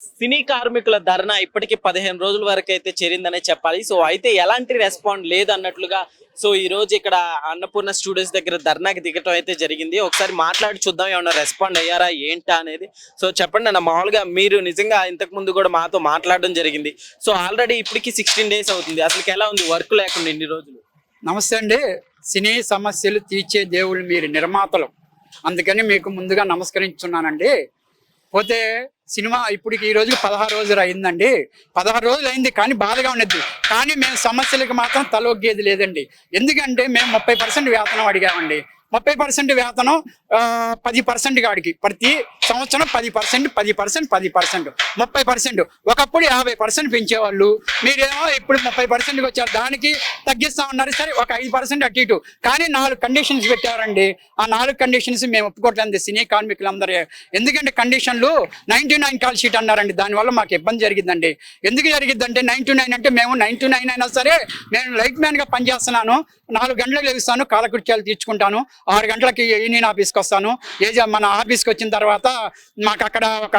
సినీ కార్మికుల ధర్నా ఇప్పటికి పదిహేను రోజుల వరకు అయితే చేరిందనే చెప్పాలి. సో అయితే ఎలాంటి రెస్పాండ్ లేదు అన్నట్లుగా సో ఈ రోజు ఇక్కడ అన్నపూర్ణ స్టూడియోస్ దగ్గర ధర్నాకి దిగటం అయితే జరిగింది. ఒకసారి మాట్లాడి చూద్దాం ఏమన్నా రెస్పాండ్ అయ్యారా ఏంటా అనేది. సో చెప్పండి అన్న మామూలుగా మీరు నిజంగా ఇంతకు ముందు కూడా మాతో మాట్లాడడం జరిగింది. సో ఆల్రెడీ ఇప్పటికి సిక్స్టీన్ డేస్ అవుతుంది. అసలుకి ఎలా ఉంది వర్క్ లేకుండా ఇన్ని రోజులు? నమస్తే అండి. సినీ సమస్యలు తీర్చే దేవుళ్ళు మీరు నిర్మాతలు. అందుకని మీకు ముందుగా నమస్కరించున్నానండి. పోతే సినిమా ఇప్పటికి ఈ రోజుకి పదహారు రోజులు అయిందండి. పదహారు రోజులు అయింది కానీ బాధగా ఉన్నది. కానీ మేము సమస్యలకు మాత్రం తలొగ్గేది లేదండి. ఎందుకంటే మేము ముప్పై పర్సెంట్ వేతనం అడిగామండి. ముప్పై పర్సెంట్ వేతనం పది పర్సెంట్ కాడికి. ప్రతి సంవత్సరం పది పర్సెంట్ పది పర్సెంట్ పది పర్సెంట్. ముప్పై పర్సెంట్. ఒకప్పుడు యాభై పర్సెంట్ పెంచేవాళ్ళు. మీరేమో ఇప్పుడు ముప్పై పర్సెంట్కి వచ్చారు. దానికి తగ్గిస్తా ఉన్నారు. సరే ఒక ఐదు పర్సెంట్ అటు ఇటు. కానీ నాలుగు కండిషన్స్ పెట్టారండి. ఆ నాలుగు కండిషన్స్ మేము ఒప్పుకోవట్లేదు సినీ కార్మికులందరూ. ఎందుకంటే కండిషన్లు నైన్టీ నైన్ కాల్ షీట్ అన్నారండి. దానివల్ల మాకు ఇబ్బంది జరిగిందండి ఎందుకు జరిగిద్దంటే నైన్ టు నైన్ అంటే మేము నైన్ టు నైన్ అయినా సరే నేను లైట్ మ్యాన్గా పనిచేస్తున్నాను. నాలుగు గంటలకు లెగుస్తాను. కాలకృత్యాలు తీర్చుకుంటాను. ఆరు గంటలకి యూనియన్ ఆఫీస్కి వస్తాను ఏ జ- మన ఆఫీస్కి వచ్చిన తర్వాత మాకు అక్కడ ఒక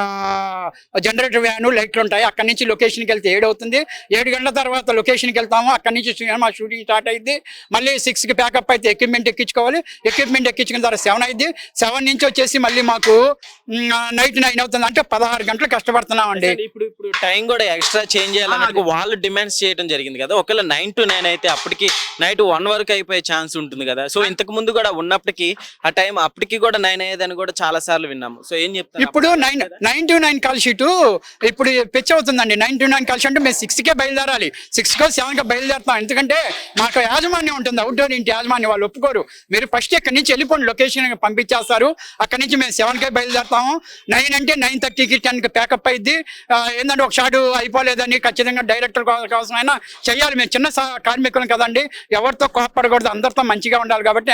జనరేటర్ వ్యాను లైట్లు ఉంటాయి. అక్కడి నుంచి లొకేషన్కి వెళ్తే ఏడు అవుతుంది. ఏడు గంటల తర్వాత లొకేషన్కి వెళ్తాము. అక్కడి నుంచి సినిమా షూటింగ్ స్టార్ట్ అయింది మళ్ళీ సిక్స్కి ప్యాకప్ అయితే ఎక్విప్మెంట్ ఎక్కించుకోవాలి. ఎక్విప్మెంట్ ఎక్కించుకున్న తర్వాత సెవెన్ అయింది సెవెన్ నుంచి వచ్చేసి మళ్ళీ మాకు నైట్ నైన్ అవుతుంది. అంటే పదహారు గంటలు కష్టపడుతున్నాం అండి ఇప్పుడు ఇప్పుడు టైం కూడా ఎక్స్ట్రా చేంజ్ చేయాలన్నట్టు వాళ్ళు డిమాండ్స్ చేయడం జరిగింది కదా. ఒకవేళ నైన్ టు నైన్ అయితే అప్పటికి నైట్ వన్ వరకు అయిపోయే ఛాన్స్ ఉంటుంది కదా. సో ఇంతకు ముందు కూడా ఉన్నప్పటికీ ఆ టైం అప్పటికి కూడా నైన్ అయ్యేదని కూడా చాలా సార్లు విన్నాము. సో ఏం చెప్తారు ఇప్పుడు nine nine to nine call sheet ఇప్పుడు పిచ్ అవుతుందండి. Nine to nine call sheet అంటే మేము సిక్స్కే బయలుదేరాలి. సిక్స్కో సెవెన్కో బయలుదేరుతాం. ఎందుకంటే మాకు యాజమాన్యం ఉంటుంది. అవుట్డోర్ ఇంటి యాజమాన్యం వాళ్ళు ఒప్పుకోరు. మీరు ఫస్ట్ ఇక్కడి నుంచి వెళ్ళిపోండి. లొకేషన్ పంపించేస్తారు. అక్కడి నుంచి మేము సెవెన్కే బయలుదేరుతాము. నైన్ అంటే నైన్ థర్టీకి టెన్కి ప్యాకప్ అయింది ఏంటంటే ఒక షాట్ అయిపోలేదని ఖచ్చితంగా డైరెక్టర్ అవసరమైనా చెయ్యాలి. మేము చిన్న కార్మికులం కదండి. ఎవరితో కోపడకూడదు అందరితో మంచిగా ఉండాలి కాబట్టి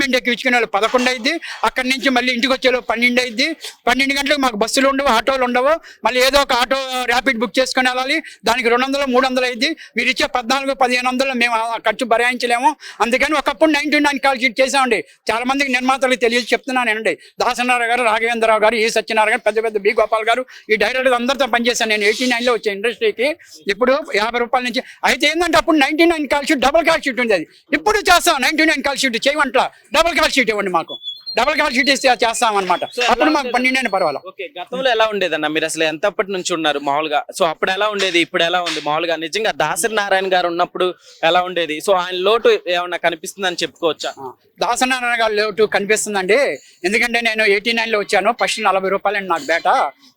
ఎక్విప్మెంట్ ఎక్కించుకునే వాళ్ళు పదకొండు అయింది. అక్కడి నుంచి మళ్ళీ ఇంటికి వచ్చేలో పన్నెండు అయింది. పన్నెండు గంటలకు మాకు బస్సులు ఉండవు ఆటోలు ఉండవు. మళ్ళీ ఏదో ఒక ఆటో ర్యాపిడ్ బుక్ చేసుకుని వెళ్ళాలి. దానికి రెండు వందలు మూడు వందలు అయింది. మీరు ఇచ్చే పద్నాలుగు పదిహేను వందలు మేము ఆ ఖర్చు భరాయించలేము. అందుకని ఒకప్పుడు nine to nine call sheet చేసామండి చాలా మందికి నిర్మాతలకు తెలియదు చెప్తున్నానండి దాసనారాయణ గారు రాఘవేంద్రరావు గారు ఈ సత్యనారాయణ గారు పెద్ద పెద్ద బి గోపాల్ గారు ఈ డైరెక్టర్ అందరితో పనిచేశాను నేను ఎయిటీ నైన్లో వచ్చే ఇండస్ట్రీకి. ఇప్పుడు యాభై రూపాయల నుంచి అయితే ఏంటంటే అప్పుడు ninety nine call sheet double call sheet ఉండేది. ఇప్పుడు చేస్తాం నైన్టీ నైన్ కాల్ షీట్ చేయమంటా డబుల్ కాల్ షీట్ ఇవ్వండి మాకు. డబుల్ కాల్ షీట్ ఇస్తే చేస్తాం అనమాట అప్పుడు మాకు? పన్నెండు అయినా పర్వాలేదు. ఓకే గతంలో ఎలా ఉండేదన్న? మీరు అసలు ఎంతప్పటి నుంచి ఉన్నారు మామూలుగా? సో అప్పుడు ఎలా ఉండేది? ఇప్పుడు ఎలా ఉంది? మామూలుగా నిజంగా దాసరి నారాయణ గారు ఉన్నప్పుడు ఎలా ఉండేది? సో ఆయన లోటు ఏమన్నా కనిపిస్తుందని చెప్పుకోవచ్చా? దాసనారాయణ గారు లేవుటు కనిపిస్తుందండి. ఎందుకంటే నేను ఎయిటీ నైన్లో వచ్చాను. ఫస్ట్ నలభై రూపాయలండి నాకు బేట.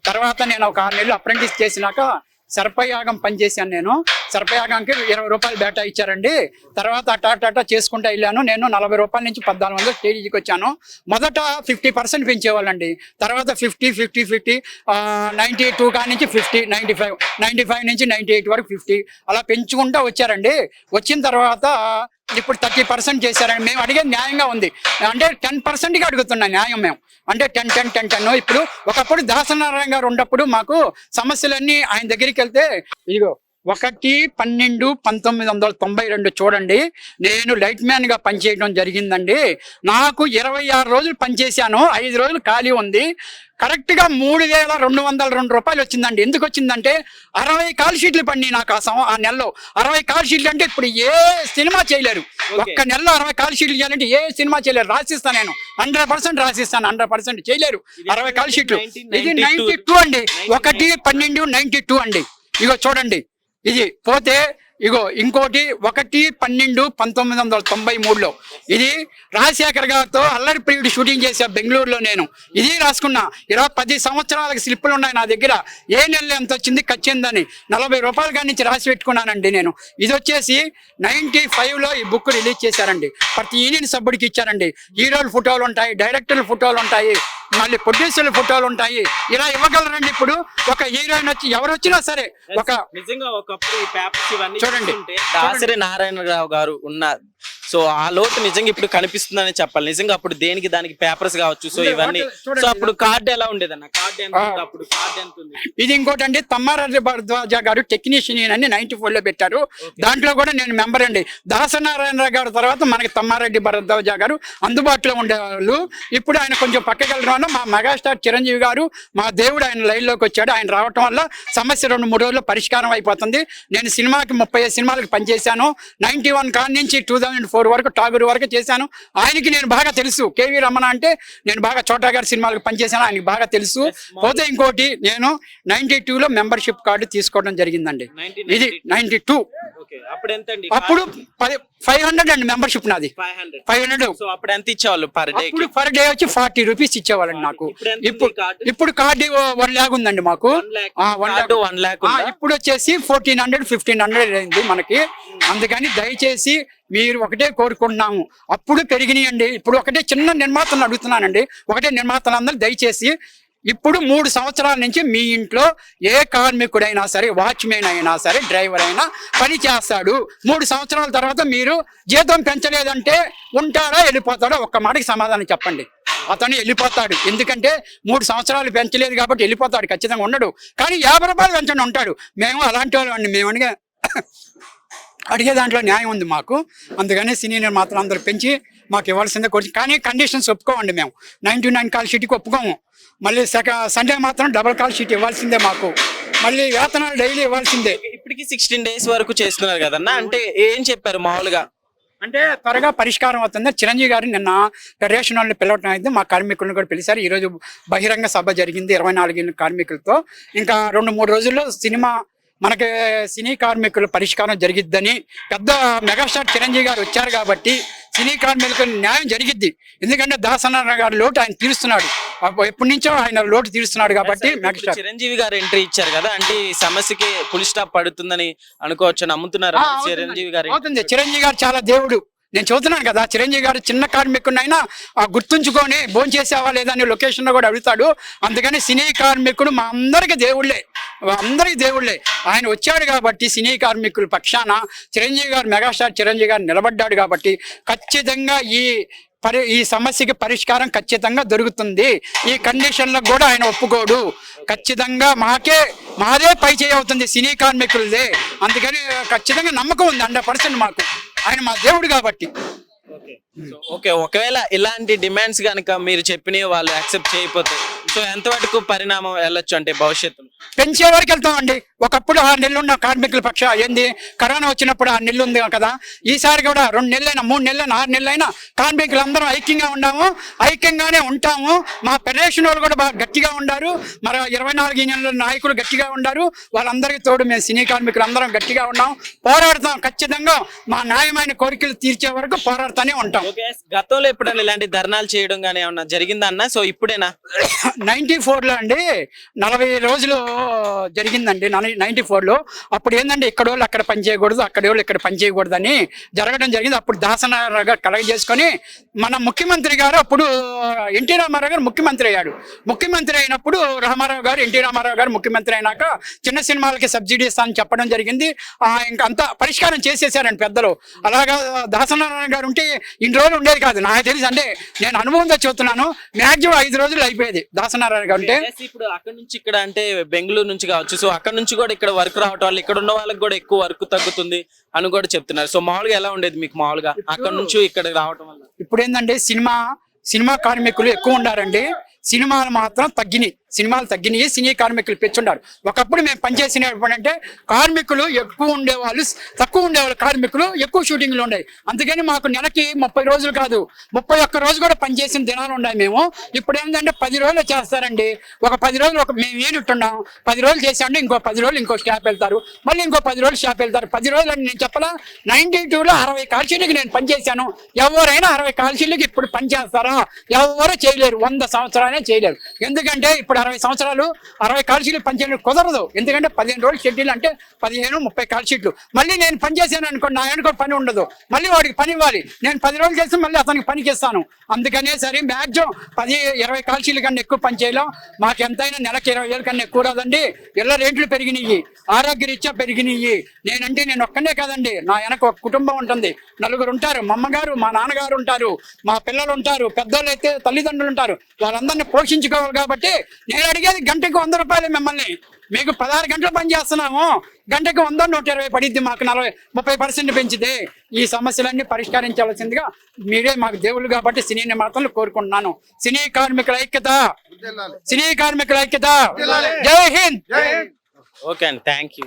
తర్వాత నేను ఒక ఆరు నెలలు అప్రెంటిస్ చేసినాక సర్పయాగం పనిచేశాను నేను. సర్పయాగంకి ఇరవై రూపాయలు బేటా ఇచ్చారండి. తర్వాత అటా అటా చేసుకుంటూ వెళ్ళాను. నేను నలభై రూపాయల నుంచి పద్నాలుగు వందలు స్టేజీకి వచ్చాను. మొదట ఫిఫ్టీ పర్సెంట్ పెంచేవాళ్ళండి. తర్వాత fifty fifty fifty ninety two కా నుంచి fifty ninety five ninety five నుంచి నైంటీ ఎయిట్ వరకు ఫిఫ్టీ అలా పెంచుకుంటూ వచ్చారండి. వచ్చిన తర్వాత ఇప్పుడు థర్టీ పర్సెంట్ చేశారని మేము అడిగేది న్యాయంగా ఉంది. అంటే టెన్ పర్సెంట్గా అడుగుతున్నాం న్యాయం మేము. అంటే టెన్ టెన్ టెన్ టెన్. ఇప్పుడు ఒకప్పుడు దాసనారాయణ గారు ఉన్నప్పుడు మాకు సమస్యలన్నీ ఆయన దగ్గరికి వెళ్తే ఇదిగో ఒకటి పన్నెండు పంతొమ్మిది వందల తొంభై రెండు చూడండి. నేను లైట్ మ్యాన్గా పనిచేయడం జరిగిందండి. నాకు ఇరవై ఆరు రోజులు పనిచేశాను. ఐదు రోజులు ఖాళీ ఉంది. కరెక్ట్గా మూడు వేల రెండు వందల రెండు రూపాయలు వచ్చిందండి. ఎందుకు వచ్చిందంటే అరవై కాల్ షీట్లు పడి నాకు ఆ సం- ఆ నెలలో. అరవై కాల్ షీట్లు అంటే ఇప్పుడు ఏ సినిమా చేయలేరు. ఒక్క నెలలో అరవై కాల్ షీట్లు చేయాలంటే ఏ సినిమా చేయలేరు. రాసిస్తాను నేను. హండ్రెడ్ పర్సెంట్ రాసిస్తాను. హండ్రెడ్ పర్సెంట్ చేయలేరు అరవై కాల్ షీట్లు. ఇది నైన్టీ టూ అండి. ఒకటి పన్నెండు నైన్టీ టూ అండి. ఇగో చూడండి. ఇది పోతే ఇగో ఇంకోటి ఒకటి పన్నెండు పంతొమ్మిది వందల తొంభై మూడులో. ఇది రాజశేఖర్ గారితో అల్లరి ప్రియుడు షూటింగ్ చేశా బెంగళూరులో నేను. ఇది రాసుకున్నా. ఇరవై పది సంవత్సరాలకు స్లిప్పులు ఉన్నాయి నా దగ్గర. ఏ నెల ఎంత వచ్చింది ఖచ్చిందని నలభై రూపాయల కాడి నుంచి రాసి పెట్టుకున్నానండి నేను. ఇది వచ్చేసి నైన్టీ లో ఈ బుక్ రిలీజ్ చేశారండి. ప్రతి యూనియన్ సభ్యుడికి ఇచ్చారండి. హీరోల ఫోటోలు ఉంటాయి డైరెక్టర్ల ఫోటోలు ఉంటాయి. మళ్ళీ ప్రొడ్యూసర్ల ఫోటోలు ఉంటాయి. ఇలా ఇవ్వగలరండి ఇప్పుడు. ఒక హీరోయిన్ వచ్చి ఎవరు వచ్చినా సరే ఒక నిజంగా ఒకప్పుడు ఈ పేపర్స్ ఇవన్నీ చూడండి. దాసరి నారాయణరావు గారు ఉన్న సో ఆ లోటు నిజంగా ఇప్పుడు కనిపిస్తుందని చెప్పాలి. నిజంగా అప్పుడు దేనికి దానికి పేపర్స్ కావచ్చు? సో ఇవన్నీ. సో అప్పుడు కార్డు ఎలా ఉండేదన్న? కార్డు ఎంత ఉంది అప్పుడు కార్డు ఎంత ఉంది? ఇది ఇంకోటి అండి తమ్మారెడ్డి భరద్వాజ గారు టెక్నీషియన్ అని నైన్టీ ఫోర్లో పెట్టారు. దాంట్లో కూడా నేను మెంబర్ అండి. దాసనారాయణ గారి తర్వాత మనకి తమ్మారెడ్డి భరద్వాజ గారు అందుబాటులో ఉండేవాళ్ళు. ఇప్పుడు ఆయన కొంచెం వల్ల మా మెగాస్టార్ చిరంజీవి గారు మా దేవుడు ఆయన లైన్లోకి వచ్చాడు. ఆయన రావటం వల్ల సమస్య రెండు మూడు రోజుల్లో పరిష్కారం అయిపోతుంది. నేను సినిమాకి ముప్పై సినిమాలకు పనిచేశాను. నైన్టీ వన్ కాడి నుంచి టూ థౌజండ్ ఫోర్ వరకు టాగూర్ వరకు చేశాను. ఆయనకి నేను బాగా తెలుసు. కేవీ రమణ అంటే నేను బాగా చోటా గారి సినిమాలకు పనిచేశాను. ఆయనకి బాగా తెలుసు. పోతే ఇంకోటి నేను నైన్టీ లో మెంబర్షిప్ కార్డు తీసుకోవడం జరిగిందండి. ఇది నైన్టీ టూ. అప్పుడు ఫైవ్ హండ్రెడ్. అండి మెంబర్షిప్ నాది. Five hundred. అప్పుడు ఎంత ఇచ్చేవాళ్ళు పర్ డే పర్ డే వచ్చి ఫార్టీ రూపీస్ ఇచ్చేవాళ్ళండి నాకు. ఇప్పుడు ఇప్పుడు కార్డు? వన్ ల్యాక్ ఉందండి మాకు. lakh. కార్డు వన్ ల్యాక్ ఇప్పుడు వచ్చేసి ఫోర్టీన్ హండ్రెడ్ ఫిఫ్టీన్ హండ్రెడ్ అయింది మనకి. అందుకని దయచేసి మీరు ఒకటే కోరుకుంటున్నాము. అప్పుడు పెరిగినాయండి. ఇప్పుడు ఒకటే చిన్న నిర్మాతలను అడుగుతున్నానండి. ఒకటే నిర్మాతలందరూ దయచేసి ఇప్పుడు మూడు సంవత్సరాల నుంచి మీ ఇంట్లో ఏ కార్మికుడైనా సరే వాచ్మెన్ అయినా సరే డ్రైవర్ అయినా పని చేస్తాడు. మూడు సంవత్సరాల తర్వాత మీరు జీతం పెంచలేదంటే ఉంటాడా వెళ్ళిపోతాడా? ఒక్క మాటకి సమాధానం చెప్పండి. అతను వెళ్ళిపోతాడు. ఎందుకంటే మూడు సంవత్సరాలు పెంచలేదు కాబట్టి వెళ్ళిపోతాడు. ఖచ్చితంగా ఉండడు. కానీ యాభై రూపాయలు పెంచండి ఉంటాడు. మేము అలాంటి వాళ్ళు అండి. మేము అనగా అడిగే దాంట్లో న్యాయం ఉంది మాకు. అందుకని సినీ నిర్మాతలు అందరూ పెంచి మాకు ఇవ్వాల్సిందే కోరి కానీ కండిషన్స్ ఒప్పుకోమండి మేము. నైన్టీ నైన్ కాల్ షీట్కి ఒప్పుకోము. మళ్ళీ సెక సండే మాత్రం డబల్ కాల్ షీట్ ఇవ్వాల్సిందే మాకు. మళ్ళీ వేతనాలు డైలీ ఇవ్వాల్సిందే. ఇప్పటికి సిక్స్టీన్ డేస్ వరకు చేస్తున్నారు కదన్న? అంటే ఏం చెప్పారు మామూలుగా? అంటే త్వరగా పరిష్కారం అవుతుంది. చిరంజీవి గారు నిన్న ఫెడరేషన్ వాళ్ళని పిలవటం అయితే మా కార్మికులను కూడా పిలిచారు. ఈ రోజు బహిరంగ సభ జరిగింది. ఇరవై నాలుగు కార్మికులతో. ఇంకా రెండు మూడు రోజుల్లో సినిమా మనకి సినీ కార్మికుల పరిష్కారం జరిగిద్దని పెద్ద మెగాస్టార్ చిరంజీవి గారు వచ్చారు కాబట్టి సినీ కార్మికులకు న్యాయం జరిగిద్ది. ఎందుకంటే దాసనారాయణ గారి లోటు ఆయన తీరుస్తున్నాడు. ఎప్పటి నుంచో ఆయన లోటు తీరుస్తున్నాడు కాబట్టి చిరంజీవి గారు ఎంట్రీ ఇచ్చారు కదా అంటే ఈ సమస్యకి పులి స్టాప్ పడుతుందని అనుకోవచ్చు నమ్ముతున్నారు. చిరంజీవి గారు అవుతుంది. చిరంజీవి గారు చాలా దేవుడు. నేను చూస్తున్నాను కదా చిరంజీవి గారు చిన్న కార్మికుడినైనా ఆ గుర్తుంచుకొని లేదా అని లొకేషన్లో కూడా అడుగుతాడు. అందుకని సినీ కార్మికుడు మా అందరికి దేవుళ్ళే. అందరికీ దేవుళ్ళే. ఆయన వచ్చాడు కాబట్టి సినీ కార్మికుల పక్షాన చిరంజీవి గారు మెగాస్టార్ చిరంజీవి గారు నిలబడ్డాడు కాబట్టి ఖచ్చితంగా ఈ పరి ఈ సమస్యకి పరిష్కారం ఖచ్చితంగా దొరుకుతుంది. ఈ కండిషన్లకు కూడా ఆయన ఒప్పుకోడు. ఖచ్చితంగా మాకే మాదే పై చేయి అవుతుంది సినీ కార్మికులదే. అందుకని ఖచ్చితంగా నమ్మకం ఉంది హండ్రెడ్ పర్సెంట్ మాకు. ఆయన మా దేవుడు కాబట్టి. ఓకే. ఒకవేళ ఇలాంటి డిమాండ్స్ కనుక మీరు చెప్పినవి వాళ్ళు యాక్సెప్ట్ చేయకపోతే సో ఎంతవరకు పరిణామం వెళ్ళొచ్చు అంటే భవిష్యత్తులో? పెంచే వరకు వెళ్తామండి. ఒకప్పుడు ఆరు నెలలు ఉన్న కార్మికుల పక్ష ఏంది? కరోనా వచ్చినప్పుడు ఆరు నెలలు ఉంది కదా. ఈసారి కూడా రెండు నెలలైనా మూడు నెలలైనా ఆరు నెలలైనా కార్మికులందరం ఐక్యంగా ఉన్నాము. ఐక్యంగానే ఉంటాము. మా ఫెడరేషన్ వాళ్ళు కూడా బాగా గట్టిగా ఉండారు. మరి ఇరవై నాలుగు నెలల నాయకులు గట్టిగా ఉండారు. వాళ్ళందరికీ తోడు మేము సినీ కార్మికులు అందరం గట్టిగా ఉన్నాం. పోరాడతాం ఖచ్చితంగా. మా న్యాయమైన కోరికలు తీర్చే వరకు పోరాడుతూనే ఉంటాం. గతంలో ఎప్పుడైనా ఇలాంటి ధర్నాలు చేయడం కానీ ఏమన్నా జరిగిందా అన్న? సో ఇప్పుడేనా? నైన్టీ ఫోర్లో అండి నలభై రోజులు జరిగిందండి నైన్టీ ఫోర్లో. అప్పుడు ఏంటంటే ఇక్కడ వాళ్ళు అక్కడ పని చేయకూడదు అక్కడ వాళ్ళు ఇక్కడ పనిచేయకూడదు అని జరగడం జరిగింది. అప్పుడు దాసన గారు కలెక్ట్ చేసుకొని మన ముఖ్యమంత్రి గారు అప్పుడు ఎన్టీ రామారావు గారు ముఖ్యమంత్రి అయ్యాడు. ముఖ్యమంత్రి అయినప్పుడు రామారావు గారు ఎన్టీ రామారావు గారు ముఖ్యమంత్రి అయినాక చిన్న సినిమాలకి సబ్సిడీ ఇస్తానని చెప్పడం జరిగింది. ఆ, ఇంకా అంతా పరిష్కారం చేసేసారండి పెద్దలు. అలాగా దాసనారాయణ గారు ఉంటే ఇన్ని రోజులు ఉండేది కాదు. నాకు తెలిసి అంటే నేను అనుభవంతో చెబుతున్నాను మ్యాక్సిమం ఐదు రోజులు అయిపోయేది దాసనారాయణ గారు ఉంటే. ఇప్పుడు అక్కడ నుంచి ఇక్కడ అంటే బెంగళూరు నుంచి కావచ్చు. సో అక్కడ నుంచి కూడా ఇక్కడ వర్క్ రావటం వల్ల ఇక్కడ ఉన్న వాళ్ళకి కూడా ఎక్కువ వర్క్ తగ్గుతుంది అని కూడా చెప్తున్నారు. సో మామూలుగా ఎలా ఉండేది మీకు మామూలుగా? అక్కడ నుంచి ఇక్కడ రావటం వల్ల? ఇప్పుడు ఏంటంటే సినిమా సినిమా కార్మికులు ఎక్కువ ఉండారండి. సినిమాలు మాత్రం తగ్గినాయి. సినిమాలు తగ్గినాయి సినీ కార్మికులు పెంచున్నారు ఒకప్పుడు మేము పనిచేసినప్పుడు అంటే కార్మికులు ఎక్కువ ఉండేవాళ్ళు తక్కువ ఉండేవాళ్ళు కార్మికులు ఎక్కువ షూటింగ్లు ఉన్నాయి అందుకని మాకు నెలకి ముప్పై రోజులు కాదు ముప్పై ఒక్క రోజు కూడా పనిచేసిన దినాలు ఉన్నాయి మేము. ఇప్పుడు ఏంటంటే పది రోజులు చేస్తారండి. ఒక పది రోజులు ఒక మేము యూనిట్ ఉన్నాం పది రోజులు చేసామంటే ఇంకో పది రోజులు ఇంకో స్టాప్ వెళ్తారు. మళ్ళీ ఇంకో పది రోజులు స్టాప్ వెళ్తారు. పది రోజులు అని నేను చెప్పలా నైన్టీ టూలో అరవై కాల్షీట్కి నేను పనిచేశాను ఎవరైనా అరవై కాల్షీలకి ఇప్పుడు పనిచేస్తారా ఎవరు చేయలేరు. వంద సంవత్సరాలే చేయలేరు. ఎందుకంటే ఇప్పుడు అరవై సంవత్సరాలు అరవై కాల్ పనిచేయడం కుదరదు. ఎందుకంటే పదిహేను రోజులు షెడ్యూల్ అంటే పదిహేను ముప్పై కాల్ షీట్లు. మళ్ళీ నేను పని చేశాను అనుకోండి నా వెనుక పని ఉండదు. మళ్ళీ వాడికి పని ఇవ్వాలి. నేను పది రోజులు చేసి మళ్ళీ అతనికి పనికి ఇస్తాను అందుకనే సరే మ్యాక్సిమం పది ఇరవై కాల్షీట్ల కన్నా ఎక్కువ పని చేయలేం. మాకు ఎంతైనా నెలకి ఇరవై వేల కన్నా ఎక్కువ రాదండి. ఇళ్ళ రేట్లు పెరిగినాయి. ఆరోగ్య రీత్యా పెరిగినాయి. నేనంటే నేను ఒక్కనే కాదండి. నా వెనక ఒక కుటుంబం ఉంటుంది. నలుగురు ఉంటారు. మా అమ్మగారు మా నాన్నగారు ఉంటారు. మా పిల్లలు ఉంటారు. పెద్దోళ్ళు అయితే తల్లిదండ్రులు ఉంటారు. వాళ్ళందరినీ పోషించుకోవాలి కాబట్టి నేను అడిగేది గంటకు వంద రూపాయలు మిమ్మల్ని. మీకు పదహారు గంటలు పని చేస్తున్నాము. గంటకు వంద నూట ఇరవై పడిద్ది మాకు నలభై ముప్పై పర్సెంట్ పెంచితే ఈ సమస్యలన్నీ పరిష్కరించాల్సిందిగా మీరే మాకు దేవుళ్ళు కాబట్టి సినీ నిర్మాతలు కోరుకుంటున్నాను. సినీ కార్మికుల ఐక్యత. సినీ కార్మికుల ఐక్యత. జై హింద్. ఓకే అండి థ్యాంక్ యూ